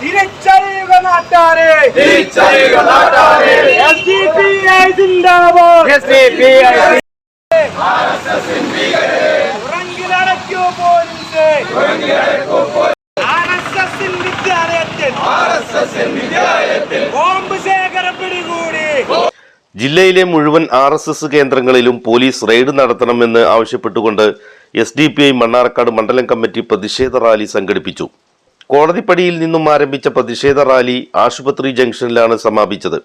തിരിച്ചറിയുക നാട്ടാരെ. തിരിച്ചറിയുക നാട്ടാരെ. എസ് ഡി പി ഐ സിന്ദാബാദ് ഉറങ്ങിലടയ്ക്കൂ പോലീസ്. ആർ എസ് എസിൻ വിദ്യാലയത്തിൽ. ബോംബ് ശേഖരം പിടികൂടി ജില്ലയിലെ മുഴുവൻ ആർ എസ് എസ് കേന്ദ്രങ്ങളിലും പോലീസ് റെയ്ഡ് നടത്തണമെന്ന് ആവശ്യപ്പെട്ടുകൊണ്ട് S D P I Mannarkkad മണ്ഡലം കമ്മിറ്റി പ്രതിഷേധ റാലി സംഘടിപ്പിച്ചു. കോടതിപ്പടിയിൽ നിന്നും ആരംഭിച്ച പ്രതിഷേധ റാലി ആശുപത്രി ജംഗ്ഷനിലാണ് സമാപിച്ചത്.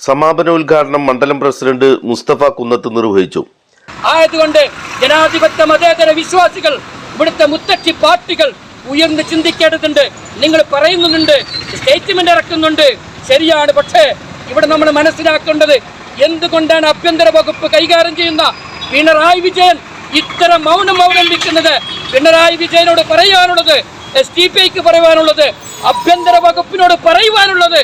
സമാപനോദ്ഘാടനം മണ്ഡലം പ്രസിഡന്റ് മുസ്തഫ കുന്നത്ത് നിർവഹിച്ചു. ആയതുകൊണ്ട് ജനാധിപത്യ മതേതര വിശ്വാസികൾ ഇവിടുത്തെ മുത്തക്ഷി പാർട്ടികൾ ഉയർന്ന് ചിന്തിക്കേണ്ടതുണ്ട്. നിങ്ങൾ പറയുന്നുണ്ട് സ്റ്റേറ്റ്മെന്റ് ഇറക്കുന്നുണ്ട്. ശരിയാണ്. പക്ഷേ ഇവിടെ നമ്മൾ മനസ്സിലാക്കേണ്ടത് എന്തുകൊണ്ടാണ് ആഭ്യന്തര വകുപ്പ് കൈകാര്യം ചെയ്യുന്ന പിണറായി വിജയൻ ഇത്തരം മൗനം അവലംബിക്കുന്നത് പിണറായി വിജയനോട് പറയാനുള്ളത് എസ് ടി പി ഐക്ക് പറയാനുള്ളത് ആഭ്യന്തര വകുപ്പിനോട് പറയുവാനുള്ളത്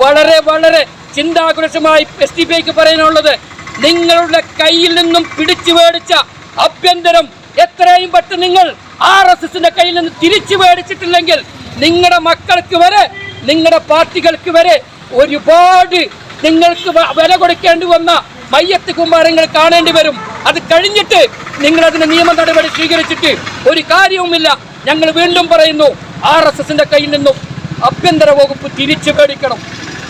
വളരെ വളരെ ചിന്താകുലശമായി എസ് ടി പി ഐക്ക് പറയാനുള്ളത് നിങ്ങളുടെ കയ്യിൽ നിന്നും പിടിച്ചു മേടിച്ച ആഭ്യന്തരം എത്രയും പെട്ടെന്ന് നിങ്ങൾ ആർ എസ് എസിന്റെ കയ്യിൽ നിന്ന് തിരിച്ചു മേടിച്ചിട്ടില്ലെങ്കിൽ നിങ്ങളുടെ മക്കൾക്ക് വരെ നിങ്ങളുടെ പാർട്ടികൾക്ക് വരെ ഒരുപാട് നിങ്ങൾക്ക് വില കൊടുക്കേണ്ടി വന്ന മയ്യത്ത് കുമ്പാരങ്ങൾ കാണേണ്ടി വരും. അത് കഴിഞ്ഞിട്ട് നിങ്ങൾ അതിന് നിയമ നടപടി സ്വീകരിച്ചിട്ട് ഒരു കാര്യവുമില്ല. ഞങ്ങൾ വീണ്ടും പറയുന്നു ആർ എസ് എസിന്റെ കയ്യിൽ നിന്നും ആഭ്യന്തര വകുപ്പ് തിരിച്ചു മേടിക്കണം.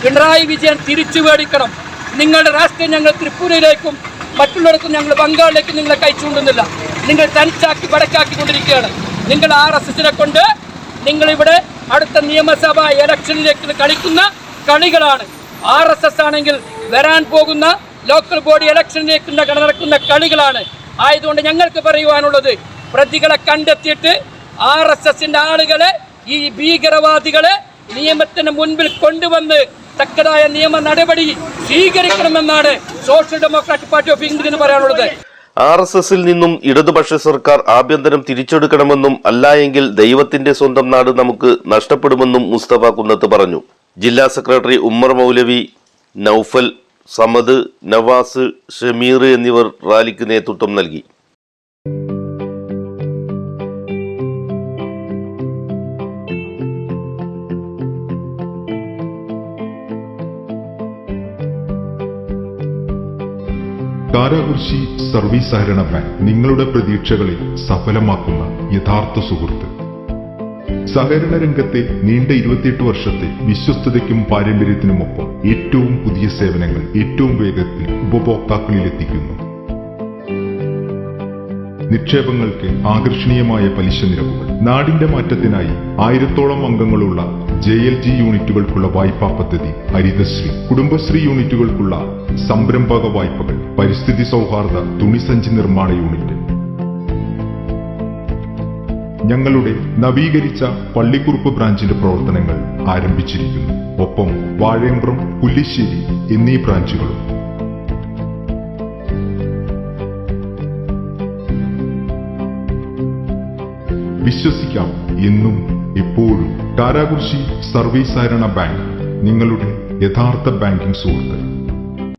പിണറായി വിജയൻ തിരിച്ചു മേടിക്കണം. നിങ്ങളുടെ രാഷ്ട്രീയം ഞങ്ങൾ ത്രിപുരയിലേക്കും മറ്റുള്ളിടത്തും ഞങ്ങൾ ബംഗാളിലേക്കും നിങ്ങളെ കഴിച്ചുകൊണ്ടുന്നില്ല നിങ്ങൾ തനിച്ചാക്കി വടക്കാക്കിക്കൊണ്ടിരിക്കുകയാണ് നിങ്ങൾ ആർ എസ് എസിനെ കൊണ്ട് നിങ്ങളിവിടെ അടുത്ത നിയമസഭാ ഇലക്ഷനിലേക്ക് കളിക്കുന്ന കളികളാണ്. ആർ എസ് എസ് ആണെങ്കിൽ വരാൻ പോകുന്ന ലോക്കൽ ബോഡി ഇലക്ഷനിലേക്ക് നടക്കുന്ന കളികളാണ്. ആയതുകൊണ്ട് ഞങ്ങൾക്ക് പറയുവാനുള്ളത് പ്രതികളെ കണ്ടെത്തിയിട്ട് ആർ എസ് എസിന്റെ ആളുകളെ ഈ ഭീകരവാദികളെ നിയമത്തിന് മുൻപിൽ കൊണ്ടുവന്ന് തക്കതായ നിയമ നടപടി സ്വീകരിക്കണമെന്നാണ് സോഷ്യൽ ഡെമോക്രാറ്റിക് പാർട്ടി ഓഫ് ഇന്ത്യന് പറയാനുള്ളത്. ആർ എസ് എസിൽ നിന്നും ഇടതുപക്ഷ സർക്കാർ ആഭ്യന്തരം തിരിച്ചെടുക്കണമെന്നും അല്ലായെങ്കിൽ ദൈവത്തിന്റെ സ്വന്തം നാട് നമുക്ക് നഷ്ടപ്പെടുമെന്നും മുസ്തഫ കുന്നത്ത് പറഞ്ഞു. ജില്ലാ സെക്രട്ടറി ഉമ്മർ മൗലവി നൌഫൽ സമദ് നവാസ് ഷമീർ എന്നിവർ റാലിക്ക് നേതൃത്വം നൽകി. കാരാകുർശി സർവീസ് സഹകരണ ബാങ്ക് നിങ്ങളുടെ പ്രതീക്ഷകളെ സഫലമാക്കുന്ന യഥാർത്ഥ സുഹൃത്ത്. സഹകരണ രംഗത്തെ നീണ്ട ഇരുപത്തിയെട്ട് വർഷത്തെ വിശ്വസ്തതയ്ക്കും പാരമ്പര്യത്തിനുമൊപ്പം ഏറ്റവും പുതിയ സേവനങ്ങൾ ഏറ്റവും വേഗത്തിൽ ഉപഭോക്താക്കളിൽ എത്തിക്കുന്നു നിക്ഷേപങ്ങൾക്ക് ആകർഷണീയമായ പലിശ നിരക്കുകൾ. നാടിന്റെ മാറ്റത്തിനായി ആയിരത്തോളം അംഗങ്ങളുള്ള ജെ എൽ ജി യൂണിറ്റുകൾക്കുള്ള വായ്പാ പദ്ധതി ഹരിതശ്രീ. കുടുംബശ്രീ യൂണിറ്റുകൾക്കുള്ള സംരംഭക വായ്പകൾ പരിസ്ഥിതി സൗഹാർദ്ദ തുണിസഞ്ചി നിർമ്മാണ യൂണിറ്റ് ഞങ്ങളുടെ നവീകരിച്ച പള്ളിക്കുറുപ്പ് ബ്രാഞ്ചിന്റെ പ്രവർത്തനങ്ങൾ ആരംഭിച്ചിരിക്കുന്നു. ഒപ്പം വാഴയമ്പ്രം പുല്ലിശ്ശേരി എന്നീ ബ്രാഞ്ചുകളും. വിശ്വസിക്കാം എന്നും എപ്പോഴും കാരാകുർശി സർവീസ് സഹകരണ ബാങ്ക് നിങ്ങളുടെ യഥാർത്ഥ ബാങ്കിംഗ് സുഹൃത്ത്.